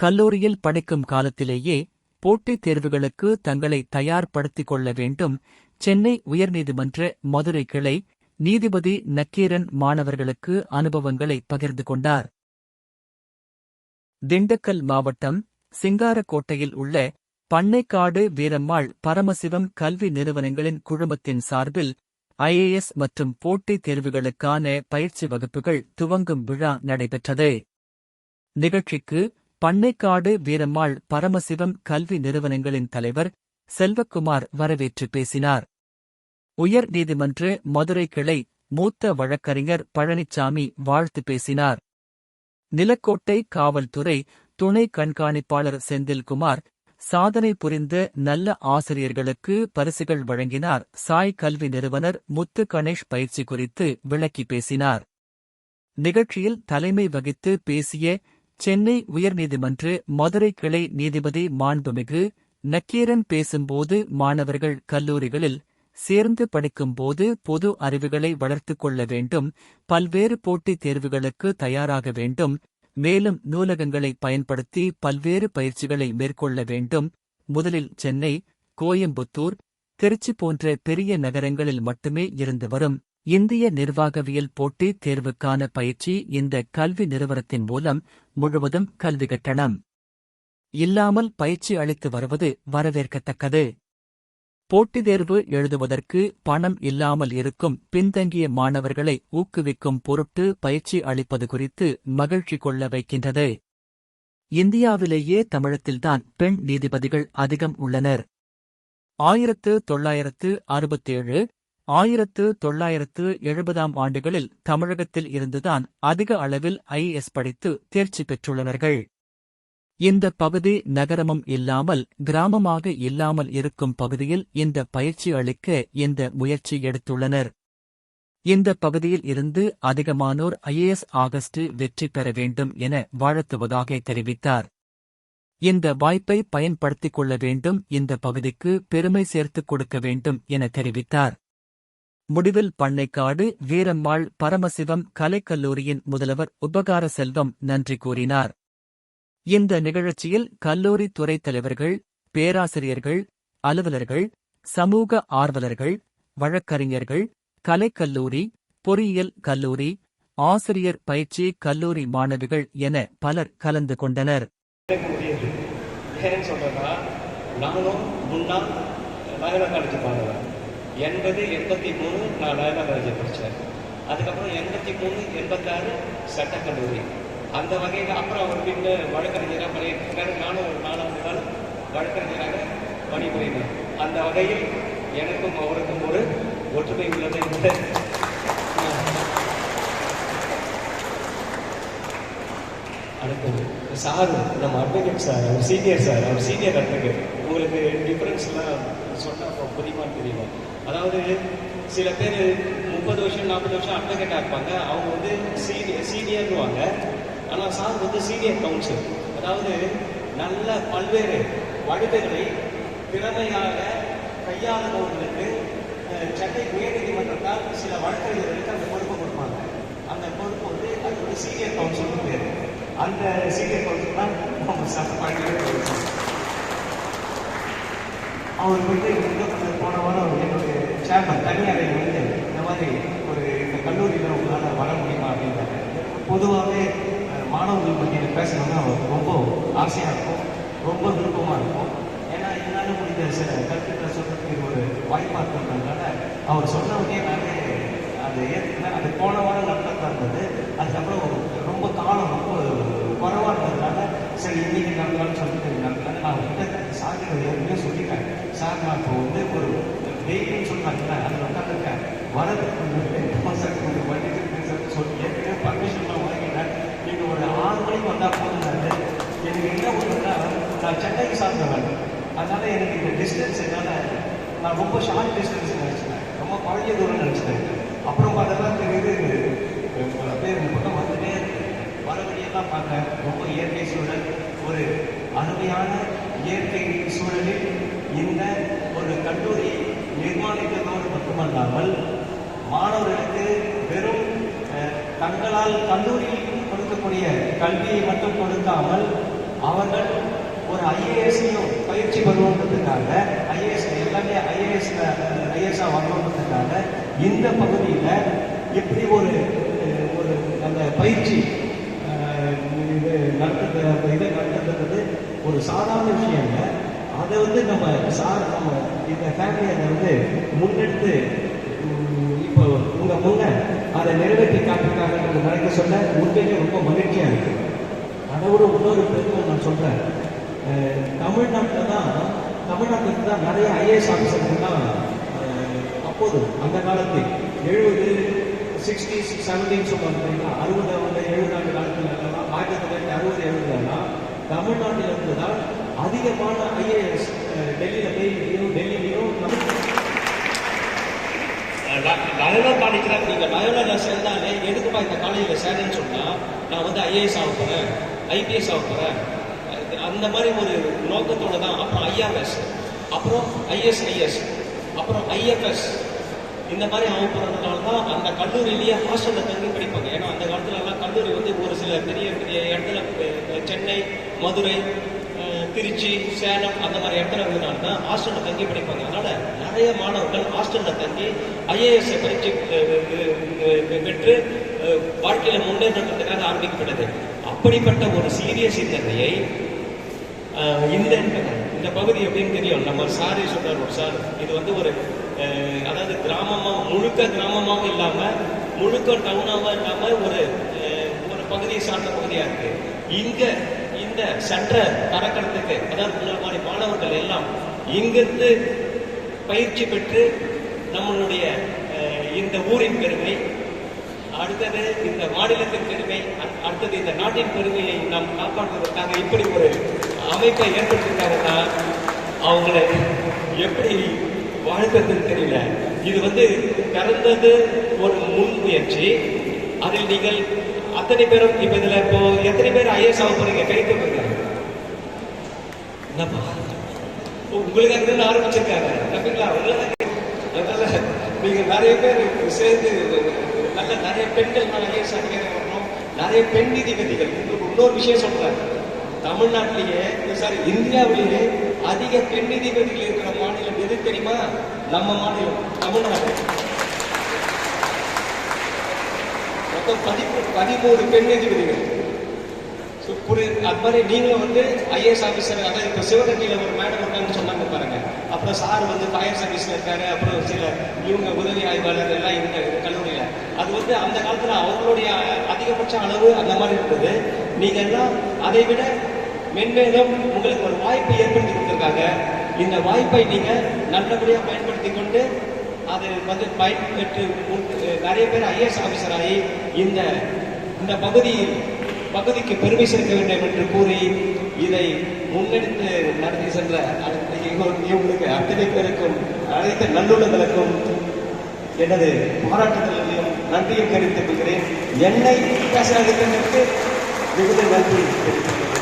கல்லூரியில் படிக்கும் காலத்திலேயே போட்டித் தேர்வுகளுக்கு தங்களை தயார்படுத்திக் கொள்ள வேண்டும். சென்னை உயர்நீதிமன்ற மதுரை கிளை நீதிபதி நக்கீரன் மாணவர்களுக்கு அனுபவங்களை பகிர்ந்து கொண்டார். திண்டுக்கல் மாவட்டம் சிங்காரக்கோட்டையில் உள்ள பண்ணைக்காடு வீரம்மாள் பரமசிவம் கல்வி நிறுவனங்களின் குழுமத்தின் சார்பில் ஐஏஎஸ் மற்றும் போட்டித் தேர்வுகளுக்கான பயிற்சி வகுப்புகள் துவங்கும் விழா நடைபெற்றது. நிகழ்ச்சிக்கு பண்ணைக்காடு வீரம்மாள் பரமசிவம் கல்வி நிறுவனங்களின் தலைவர் செல்வக்குமார் வரவேற்று பேசினார். உயர் நீதிமன்ற மதுரை கிளை மூத்த வழக்கறிஞர் பழனிச்சாமி வாழ்த்து பேசினார். நிலக்கோட்டை காவல்துறை துணை கண்காணிப்பாளர் செந்தில்குமார் சாதனை புரிந்த நல்ல ஆசிரியர்களுக்கு பரிசுகள் வழங்கினார். சாய் கல்வி நிறுவனர் முத்து கணேஷ் பயிற்சி குறித்து விளக்கி பேசினார். நிகழ்ச்சியில் தலைமை வகித்து பேசிய சென்னை உயர்நீதிமன்ற மதுரை கிளை நீதிபதி மாண்புமிகு நக்கீரன் பேசும்போது மாணவர்கள் கல்லூரிகளில் சேர்ந்து படிக்கும்போது பொது அறிவுகளை வளர்த்துக் கொள்ள வேண்டும் பல்வேறு போட்டித் தேர்வுகளுக்கு தயாராக வேண்டும் மேலும் நூலகங்களை பயன்படுத்தி பல்வேறு பயிற்சிகளை மேற்கொள்ள வேண்டும். முதலில் சென்னை கோயம்புத்தூர் திருச்சி போன்ற பெரிய நகரங்களில் மட்டுமே இருந்து வரும். இந்திய நிர்வாகவியல் போட்டித் தேர்வுக்கான பயிற்சி இந்த கல்வி நிறுவனத்தின் மூலம் முழுவதும் கல்வி கட்டணம். இல்லாமல் பயிற்சி அளித்து வருவது வரவேற்கத்தக்கது. போட்டித் தேர்வு எழுதுவதற்கு பணம் இல்லாமல் இருக்கும் பின்தங்கிய மாணவர்களை ஊக்குவிக்கும் பொருட்டு பயிற்சி அளிப்பது குறித்து மகிழ்ச்சி கொள்ள வைக்கின்றது. இந்தியாவிலேயே தமிழத்தில்தான் பெண் நீதிபதிகள் அதிகம் உள்ளனர். ஆயிரத்து தொள்ளாயிரத்து அறுபத்தேழு ஆயிரத்து தொள்ளாயிரத்து எழுபதாம் ஆண்டுகளில் தமிழகத்தில் இருந்துதான் அதிக அளவில் ஐஏஎஸ் படித்து தேர்ச்சி பெற்றுள்ளனர்கள் இந்த பகுதி நகரமும் இல்லாமல் கிராமமாக இல்லாமல் இருக்கும் பகுதியில் இந்த பயிற்சி அளிக்க இந்த முயற்சி எடுத்துள்ளனர். இந்த பகுதியில் இருந்து அதிகமானோர் ஐஏஎஸ் ஆகஸ்ட் வெற்றி பெற வேண்டும் என வாழ்த்துவதாக தெரிவித்தார். இந்த வாய்ப்பை பயன்படுத்திக் கொள்ள வேண்டும் இந்த பகுதிக்கு பெருமை சேர்த்துக் கொடுக்க வேண்டும் என தெரிவித்தார். முடிவில் பண்ணைக்காடு வீரம்மாள் பரமசிவம் கலைக்கல்லூரியின் முதல்வர் உபகார செல்வம் நன்றி கூறினார். இந்த நிகழ்ச்சியில் கல்லூரி துறைத் தலைவர்கள் பேராசிரியர்கள் அலுவலர்கள் சமூக ஆர்வலர்கள் வழக்கறிஞர்கள் கலைக்கல்லூரி பொறியியல் கல்லூரி ஆசிரியர் பயிற்சி கல்லூரி மாணவிகள் என பலர் கலந்து கொண்டனர். நானும் முன்னாள் லயோலா காலேஜ் மாணவன் எண்பது எண்பத்தி மூணு நான் லயோலா படித்தார் படித்தேன் அதுக்கப்புறம் எண்பத்தி மூணு எண்பத்தாறு சட்டக்கல்லூரி. அந்த வகையில் அப்புறம் அவர் வீட்டில் வழக்கறிஞராக பணியிருக்கிறார் நானும் ஒரு நாலாவது நாள் வழக்கறிஞராக பணிபுரிந்தேன். அந்த வகையில் எனக்கும் அவருக்கும் ஒரு ஒற்றுமை உள்ளது என்று அடுத்தது சார் நம்ம அட்வொகேட் சார் அவர் சீனியர் சார் அவர் சீனியர் அட்வொகேட் உங்களுக்கு டிஃப்ரென்ஸ்லாம் சொன்னால் புரியுமான்னு தெரியுமா? அதாவது சில பேர் முப்பது வருஷம் நாற்பது வருஷம் அட்வொகேட்டாக இருப்பாங்க. அவங்க வந்து சீனியர் சீனியர்னுவாங்க ஆனால் சார் வந்து சீனியர் கவுன்சில். அதாவது நல்ல பல்வேறு வழக்குகளை திறமையாக கையாளுபவர்களுக்கு சென்னை உயர்நீதிமன்றத்தால் சில வழக்கறிஞர்களுக்கு அந்த பொறுப்பு கொடுப்பாங்க. அந்த பொறுப்பு வந்து அது ஒரு சீனியர் கவுன்சில் பேர். அந்த சீனியர் கவுன்சில் தான் நம்ம சட்டப்படி அவர் வந்து போன வாரம் என்னோட சேர்மன் தனியாரை வந்து இந்த மாதிரி ஒரு இந்த கல்லூரியில் உங்களால் வர முடியுமா அப்படின்றாங்க. பொதுவாகவே மாணவர்கள் மத்தியில் பேசணும்னா ரொம்ப ஆசையாக இருக்கும். ரொம்ப விருப்பமாக இருக்கும். ஏன்னா என்னால் முடிந்த சில கருத்துக்களை சொல்கிறதுக்கு ஒரு வாய்ப்பாக இருக்கிறதுனால அவர் சொன்னவனே நானே அது ஏற்கனவே அது போன வாரம் நடந்ததா இருந்தது. அதுக்கப்புறம் ரொம்ப காலம் ரொம்ப குறைவாக இருந்ததுனால சரி இன்னைக்கு நடந்தாலும் சொல்லிட்டு நடந்தாலும் நான் வந்து சார் ஏற்கனவே சொல்லிட்டேன். சார் நான் இப்போ வந்து ஒரு வெயிட்னு சொன்னாங்கல்ல அதில் உட்காந்துருக்கேன் வரதுக்கு முன்னாடி சார் கொஞ்சம் வண்டி சார் சொல்லி ஏற்கனவே பர்மிஷன்லாம் வாங்கிட்டேன் நீங்கள் ஒரு ஆறு மணிக்கு வந்தால் போதும் எனக்கு என்ன ஒன்றுனா நான் சென்னைக்கு சார்ந்தவன் அதனால எனக்கு இந்த டிஸ்டன்ஸ் என்னால் நான் ரொம்ப ஷார்ட் டிஸ்டன்ஸ் நினச்சிட்டேன் ரொம்ப பழைய தூரம் நினச்சிட்டேன் அப்புறம் அதெல்லாம் தெரியுது அப்படியே இந்த பக்கம் வந்துட்டே இருக்கு வர வழியெல்லாம் பார்த்தேன் ரொம்ப இயற்கை சூழல் ஒரு அருமையான இயற்கை சூழலில் இந்த ஒரு கல்லூரியை நிர்மாணிப்பதோடு மட்டுமல்லாமல் மாணவர்களுக்கு வெறும் தங்களால் கல்லூரியில் கொடுக்கக்கூடிய கல்வியை மட்டும் கொடுக்காமல் அவர்கள் ஒரு ஐஏஎஸ்லையும் பயிற்சி பெறுவோன்றதுக்காக ஐஏஎஸ் எல்லாமே ஐஏஎஸ்ல ஐஏஎஸ்ஆ வரணுன்றதுக்காக இந்த பகுதியில் எப்படி ஒரு ஒரு அந்த பயிற்சி இது நடத்துறது இதை நடத்துறது ஒரு சாதாரண விஷயம் இல்லை. அதை வந்து நம்ம சார் நம்ம இந்த ஃபேமிலி அதை வந்து முன்னெடுத்து இப்போ உங்க முன்ன அதை நிறைவேற்றி காட்டிருக்காங்கன்றது நினைக்க சொல்ல உண்மையிலே ரொம்ப மகிழ்ச்சியா இருக்கு. அதை விட இன்னொரு பெருமை நான் சொல்றேன். தமிழ்நாட்டில் தான் தமிழ்நாட்டில் தான் நிறைய ஐஏஎஸ் ஆஃபீஸர்கள்லாம் அப்போது அந்த காலத்தில் எழுபது சிக்ஸ்டி செவன்டீன் சொல்லுவாங்க அறுபது வந்து எழுபது ஆண்டு காலத்தில் ஆயிரத்தி தொள்ளாயிரத்தி அறுபது எழுபதுலாம் தமிழ்நாட்டில் இருந்து தான் அதிகமான ஐஏஎஸ் டெல்லியில் போய் டெல்லி நம்ம லயோலா காலேஜில் நீங்கள் லயோலாவில் சேர்ந்தாலே எதுக்குப்பா இந்த காலேஜில் சேர்ந்தேன்னு சொன்னால் நான் வந்து ஐஏஎஸ் ஆக போகிறேன் ஐபிஎஸ் ஆக போகிறேன் அந்த மாதிரி ஒரு நோக்கத்தோட தான். அப்புறம் ஐஆர்எஸ் அப்புறம் ஐஎஸ்ஐஎஸ் அப்புறம் ஐஎஃப்எஸ் இந்த மாதிரி ஆக போகிறதுனால தான் அந்த கல்லூரியிலேயே ஹாஸ்டலில் தங்கி படிப்பாங்க. ஏன்னா அந்த காலத்துல எல்லாம் கல்லூரி வந்து ஒரு சில பெரிய பெரிய இடத்துல சென்னை மதுரை திருச்சி சேலம் அந்த மாதிரி இடத்துல இருந்ததுனால தான் ஹாஸ்டலில் தங்கி படிப்பாங்க. அதனால நிறைய மாணவர்கள் ஹாஸ்டலில் தங்கி ஐஏஎஸ் பரீட்சை பெற்று வாழ்க்கையில் முன்னேற்றத்துக்காக ஆரம்பிக்கப்பட்டது. அப்படிப்பட்ட ஒரு சீரிய சிந்தனையை இந்த இந்த பகுதி எப்படின்னு தெரியும். நம்ம சாரி சொன்னார் ஒரு சார். இது வந்து ஒரு அதாவது கிராமமாக முழுக்க கிராமமாகவும் இல்லாமல் முழுக்க டவுனாகவும் இல்லாமல் ஒரு ஒரு பகுதியை சார்ந்த பகுதியாக இருக்கு. இங்கே இந்த சற்ற தரக்கணத்துக்கு அதாவது உங்களை மாணவர்கள் எல்லாம் இங்கிருந்து பயிற்சி பெற்று நம்மளுடைய இந்த ஊரின் பெருமை அடுத்தது இந்த மாநிலத்தின் பெருமை அடுத்தது இந்த நாட்டின் பெருமையை நாம் காப்பாற்றுவதற்காக இப்படி ஒரு அமைப்பை ஏற்படுத்திருக்காங்கன்னா அவங்களை எப்படி வாழ்க்கிறதுன்னு தெரியல. இது வந்து பிறந்தது ஒரு முன்முயற்சி அதில் நீங்கள் அத்தனை பேரும் இப்ப இதுல இப்போ எத்தனை பேர் ஐஎஸ் ஆக போறீங்க? கை தூக்குங்க. என்னப்பா? உங்களுக்கு அதுல ஆரம்பிச்சிருக்காங்க. அதனால நீங்க நிறைய பேர் சேர்ந்து நல்ல நிறைய பெண்கள் மேல ஐஎஸ் வரணும் நிறைய பெண் நீதிபதிகள். உங்களுக்கு இன்னொரு விஷயம் சொல்றாங்க தமிழ்நாட்டிலேயே சாரி இந்தியாவிலேயே அதிக பெண் நீதிபதிகள் இருக்கிற மாநிலம் எது தெரியுமா? நம்ம மாநிலம் தமிழ்நாடு. மொத்தம் பதிமூ பதிமூணு பெண் நீதிபதிகள். ஸோ புரி அது மாதிரி நீங்களும் வந்து ஐஏஎஸ் ஆஃபீஸர் அதாவது இப்போ சிவகங்கையில் ஒரு மேடம் இருக்காங்கன்னு சொன்னாங்க பாருங்க. அப்புறம் சார் வந்து ஃபயர் சர்வீஸ்ல இருக்காரு. அப்புறம் சில இவங்க உதவி ஆய்வாளர் எல்லாம் இந்த கல்லூரியில. அது வந்து அந்த காலத்துல அவங்களுடைய அதிகபட்ச அளவு அந்த மாதிரி இருந்தது. நீங்க எல்லாம் அதை விட மென்மேலும் உங்களுக்கு ஒரு வாய்ப்பை ஏற்படுத்தி கொடுத்துருக்காங்க. இந்த வாய்ப்பை நீங்க நல்லபடியா பயன்படுத்தி கொண்டு அது வந்து பயன்பெற்று நிறைய பேர் ஐஏஎஸ் ஆஃபீஸர் ஆகி இந்த இந்த பகுதி பகுதிக்கு பெருமை சேர்க்க வேண்டும் என்று கூறி இதை முன்னெடுத்து நடத்தி சென்ற இவங்களுக்கு அத்தனை பேருக்கும் அனைத்து நல்லுள்ளங்களுக்கும் எனது பாராட்டுதலையும் நன்றியும் தெரிவித்துக் கொள்கிறேன். என்னை பேச அழைத்ததற்கு மிகுந்த நன்றி தெரிவித்துக் கொள்கிறேன்.